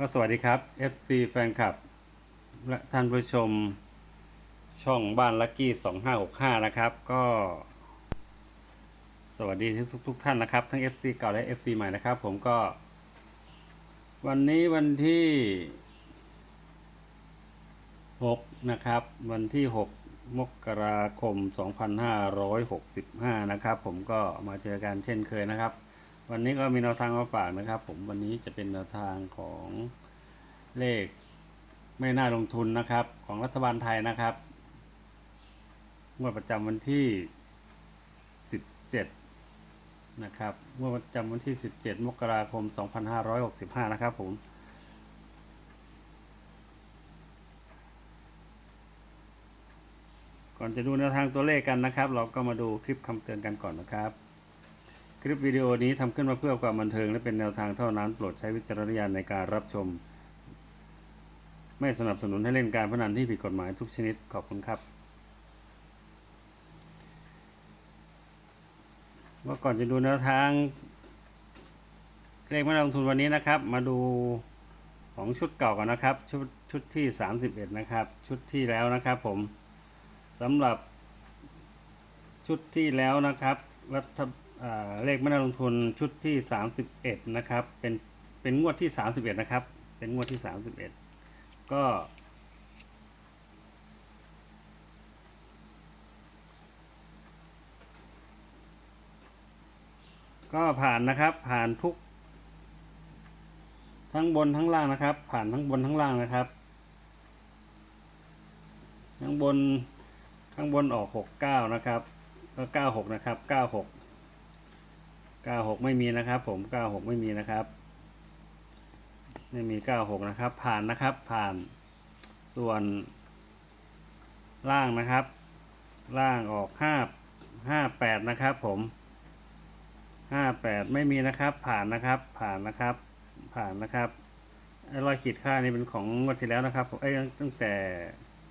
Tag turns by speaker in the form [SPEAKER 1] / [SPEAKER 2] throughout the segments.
[SPEAKER 1] ก็สวัสดีครับ FC แฟนคลับ และท่านผู้ชมช่องบ้านลักกี้ 2565 นะครับ ก็ สวัสดีทุกทุกท่านนะครับ ทั้ง FC เก่าและ FC ใหม่นะครับ ผมก็ วันนี้วันที่ 6 นะครับ วันที่ 6 มกราคม 2565 นะครับ ผมก็มาเจอกันเช่นเคยนะครับ วันนี้ก็มีแนวทางมาฝากนะครับ ผมวันนี้จะเป็นแนวทางของเลขไม่น่าลงทุนนะครับ ของรัฐบาลไทยนะครับงวดประจำวันที่ 17 นะครับงวดประจำวันที่ 17 มกราคม 2565 นะครับผมก่อนจะดูแนวทางตัวเลขกันนะครับ เราก็มาดูคลิปคำเตือนกันก่อนนะครับ ลิปวิดีโอนี้ทำขึ้นมาเพื่อความบันเทิงและเป็นแนวทางเท่านั้น โปรดใช้วิจารณญาณในการรับชม ไม่สนับสนุนให้เล่นการพนันที่ผิดกฎหมายทุกชนิดขอบคุณครับว่าก่อนจะดูแนวทางเลขม่ลงทุนวันนี้นะครับ มาดูของชุดเก่ากันนะครับ ชุดชุดที่ 31 นะครับ ชุดที่แล้วนะครับผมสำหรับชุดที่แล้วนะครับรัฐ เลขไม่น่าลงทุนชุดที่ 31 นะครับ เป็นเป็นงวดที่ 31 นะครับ เป็นงวดที่ 31 ก็ก็ผ่านนะครับผ่านทุก ทั้งบนทั้งล่างนะครับ ผ่านทั้งบนทั้งล่างนะครับ ทั้งบนข้างบนออกหกเก้านะครับก็เก้าหกนะครับเก้าหก เก้าหกไม่มีนะครับ ผมเก้าหกไม่มีนะครับ ไม่มีเก้าหกนะครับ ผ่านนะครับ ผ่าน ส่วนล่างนะครับ ล่างออกห้าห้าแปดนะครับ ผมห้าแปดไม่มีนะครับ ผ่านนะครับ ผ่านนะครับ ผ่านนะครับไอ้รอยขีดค่านี่เป็นของงวดที่แล้วนะครับผมเอ้ตั้งแต่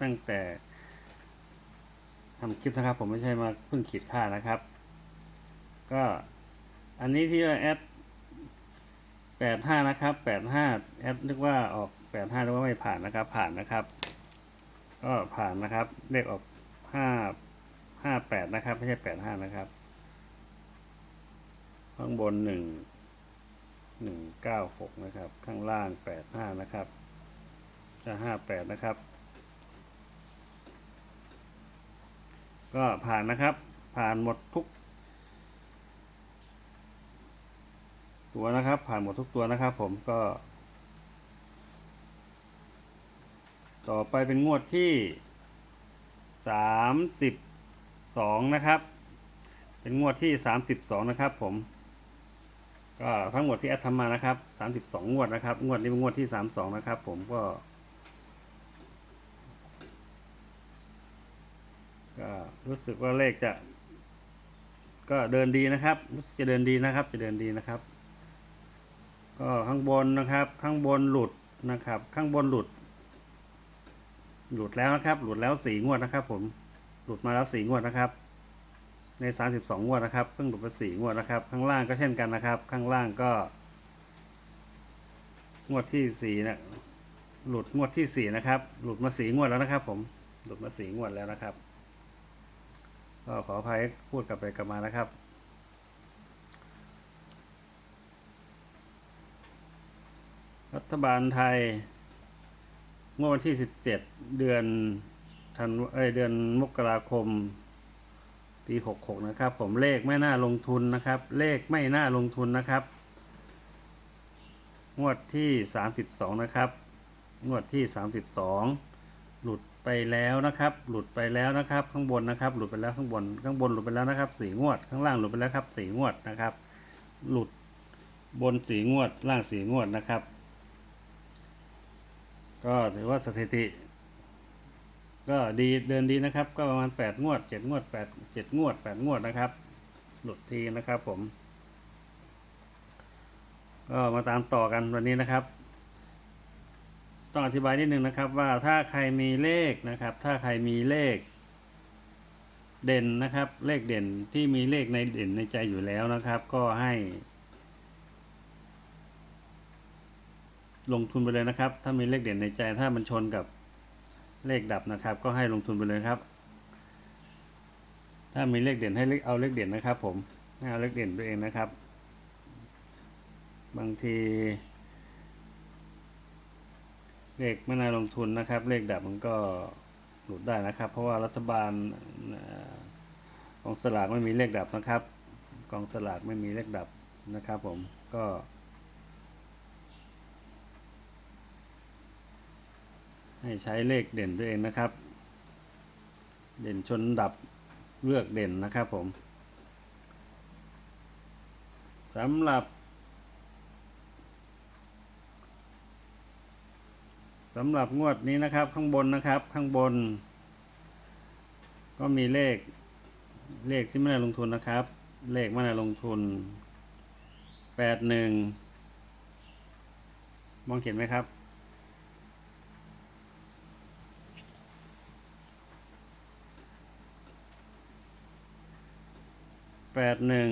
[SPEAKER 1] ตั้งแต่ทำคลิปนะครับ ผมไม่ใช่มาเพิ่งขีดค่านะครับ ก็ อันนี้ที่ว่าแอดแปดห้านะครับแปดห้าแอดนึกว่าออกแปดห้านึกว่าไม่ผ่านนะครับ ผ่านนะครับ ก็ผ่านนะครับเลขออกห้าห้าแปดนะครับ ไม่ใช่แปดห้านะครับข้างบนหนึ่งหนึ่งเก้าหกนะครับ ข้างล่างแปดห้านะครับจะห้าแปดนะครับ ก็ผ่านนะครับ ผ่านหมดทุก ตัวนะครับ ผ่านหมดทุกตัวนะครับ ผมก็ ต่อไปเป็นงวดที่สามสิบสองนะครับ เป็นงวดที่สามสิบสองนะครับ ผม ก็ทั้งหมดที่แอดทำมานะครับสามสิบสองงวดนะครับ งวดนี้เป็นงวดที่สามสองนะครับ ผมก็ก็รู้สึกว่าเลขจะ ก็เดินดีนะครับ รู้สึกจะเดินดีนะครับ จะเดินดีนะครับ ก็ข้างบนนะครับ ข้างบนหลุดนะครับ ข้างบนหลุด หลุดแล้วนะครับ หลุดแล้วสี่งวดนะครับ ผมหลุดมาแล้วสี่งวดนะครับ ในสามสิบสองงวดนะครับเพิ่งหลุดไปสี่งวดนะครับ ข้างล่างก็เช่นกันนะครับ ข้างล่างก็ งวดที่สี่นะหลุดงวดที่สี่นะครับ หลุดมาสี่งวดแล้วนะครับ ผมหลุดมาสี่งวดแล้วนะครับ ก็ขออภัยพูดกลับไปกลับมานะครับ ฐบาลไทยเมื่อวันที่ 17 เดือนธันวาเอยเดือนมกราคม ปี 66 นะครับ ผมเลขไม่น่าลงทุนนะครับ เลขไม่น่าลงทุนนะครับ งวดที่ 32 นะครับ งวดที่ 32 หลุดไปแล้วนะครับ หลุดไปแล้วนะครับ ข้างบนนะครับ หลุดไปแล้วข้างบน ข้างบนหลุดไปแล้วนะครับสี่งวด ข้างล่างหลุดไปแล้วครับสี่งวดนะครับ หลุดบนสีงวด ล่างสีงวดนะครับ ก็ถือว่าสถิติ ก็ดีเดินดีนะครับ ก็ประมาณแปดงวดเจ็ดงวดแปดเจ็ดงวดแปดงวดนะครับ หลุดทีนะครับผม ก็มาตามต่อกันวันนี้นะครับ ต้องอธิบายนิดนึงนะครับว่าถ้าใครมีเลขนะครับ ถ้าใครมีเลขเด่นนะครับ เลขเด่นที่มีเลขในเด่นในใจอยู่แล้วนะครับ ก็ให้ ลงทุนไปเลยนะครับ ถ้ามีเลขเด่นในใจถ้ามันชนกับเลขดับนะครับ ก็ให้ลงทุนไปเลยครับ ถ้ามีเลขเด่นให้เลขเอาเลขเด่นนะครับ ผมเอาเลขเด่นตัวเองนะครับ บางทีเลขไม่น่าลงทุนนะครับ เลขดับมันก็หลุดได้นะครับ เพราะว่ารัฐบาลกองสลากไม่มีเลขดับนะครับ กองสลากไม่มีเลขดับนะครับ ผมก็ ให้ใช้เลขเด่นตัวยเองนะครับ เด่นชนดับเลือกเด่นนะครับผมสำหรับสำหรับงวดนี้นะครับข้างบนนะครับข้างบน ก็มีเลขเลขที่ไม่ได้ลงทุนนะครับ เลขไม่ได้ลงทุนแปดหนึ่งมองเห็นไหมครับ แปดหนึ่ง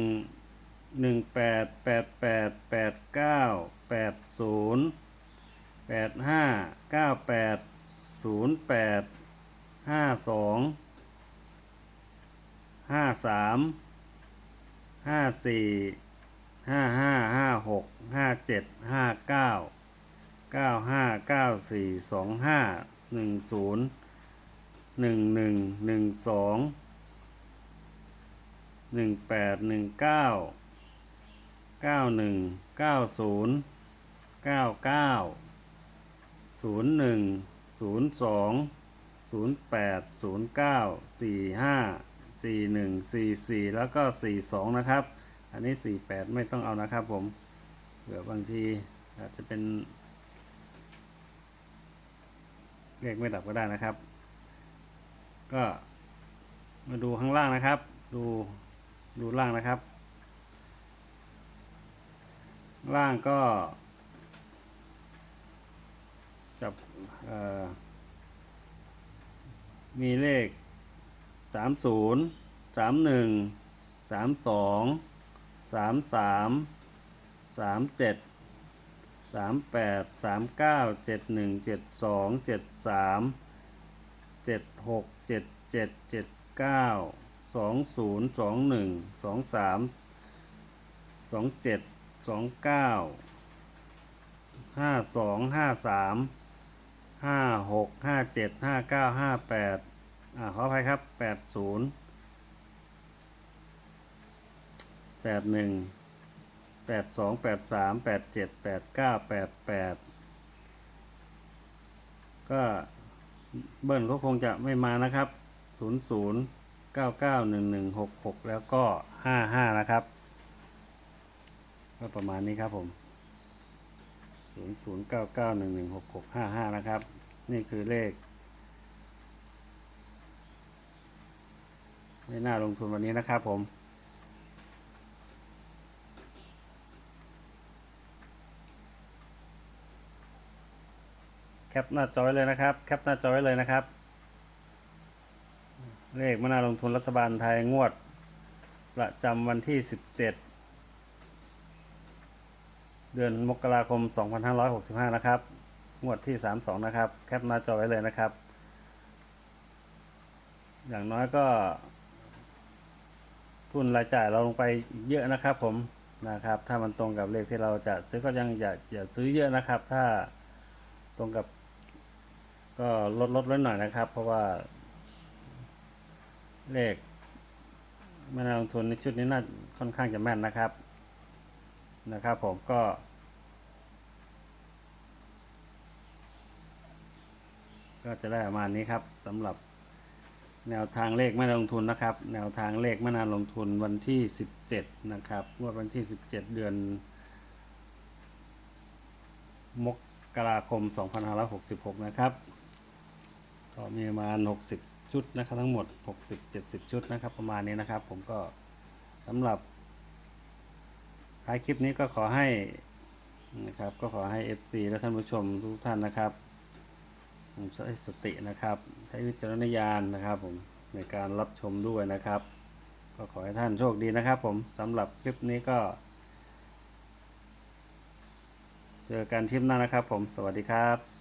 [SPEAKER 1] หนึ่งแปดแปดแปดแปดเก้าแปดศูนย์แปดห้าเก้าแปดศูนย์แปดห้าสองห้าสามห้าสี่ห้าห้าห้าหกห้าเจ็ดห้าเก้าเก้าห้าเก้าสี่สองห้าหนึ่งศูนย์หนึ่งหนึ่งหนึ่งสอง หนึ่งแปดหนึ่งเก้าเก้าหนึ่งเก้าศูนย์เก้าเก้าศูนย์หนึ่งศูนย์สองศูนย์แปดศูนย์เก้าสี่ห้าสี่หนึ่งสี่สี่แล้วก็สี่สองนะครับ อันนี้สี่แปดไม่ต้องเอานะครับผมเผื่อบางทีอาจจะเป็นเลขไม่ดับก็ได้นะครับ ก็มาดูข้างล่างนะครับ ดู ดูล่างนะครับ ล่างก็จับเอ่อมีเลขสามศูนย์สามหนึ่งสาม สองศูนย์สองหนึ่งสองสามสองเจ็ดสองเก้าห้าสองห้าสามห้าหกห้าเจ็ดห้าเก้าห้าแปดอ่าขออภัยครับแปดศูนย์แปดหนึ่งแปดสองแปดสามแปดเจ็ดแปดเก้าแปดแปดก็เบิ้ลก็คงจะไม่มานะครับศูนย์ศูนย์ เก้าเก้าหนึ่งหนึ่งหกหกแล้วก็ห้าห้านะครับ ก็ประมาณนี้ครับผมศูนย์ศูนย์เก้าเก้าหนึ่งหนึ่งหกหกห้าห้านะครับ นี่คือเลข ไม่น่าลงทุนวันนี้นะครับผมแคปหน้าจอไว้เลยนะครับ แคปหน้าจอไว้เลยนะครับ เลขมนาลงทุนรัฐบาลไทยงวด ประจำวันที่ 17 เดือนมกราคม 2565 นะครับ งวดที่ 32 นะครับ แคปหน้าจอไว้เลยนะครับ อย่างน้อยก็ ทุนรายจ่ายเราลงไปเยอะนะครับผมนะครับ ถ้ามันตรงกับเลขที่เราจะซื้อก็ยังอย่าอย่าซื้อเยอะนะครับ ถ้าตรงกับก็ลดลดไว้หน่อยนะครับ เพราะว่า เลขไม่น่าลงทุนในชุดนี้น่าค่อนข้างจะแม่นนะครับ นะครับผมก็ ก็จะได้ประมาณนี้ครับสำหรับแนวทางเลขไม่น่าลงทุนนะครับ แนวทางเลขไม่น่าลงทุนวันที่ 17 นะครับงวดวันที่ 17 เดือน มกราคม 2566 นะครับ ก็มีประมาณ 60 ชุดนะครับทั้งหมด 60-70 ชุดนะครับ ประมาณนี้นะครับ ผมก็สำหรับท้ายคลิปนี้ก็ขอให้นะครับ ก็ขอให้ FC และท่านผู้ชมทุกท่านนะครับใช้สตินะครับ ใช้วิจารณญาณนะครับ ผมในการรับชมด้วยนะครับ ก็ขอให้ท่านโชคดีนะครับ ผมสำหรับคลิปนี้ก็ เจอกันทริปหน้านะครับ ผมสวัสดีครับ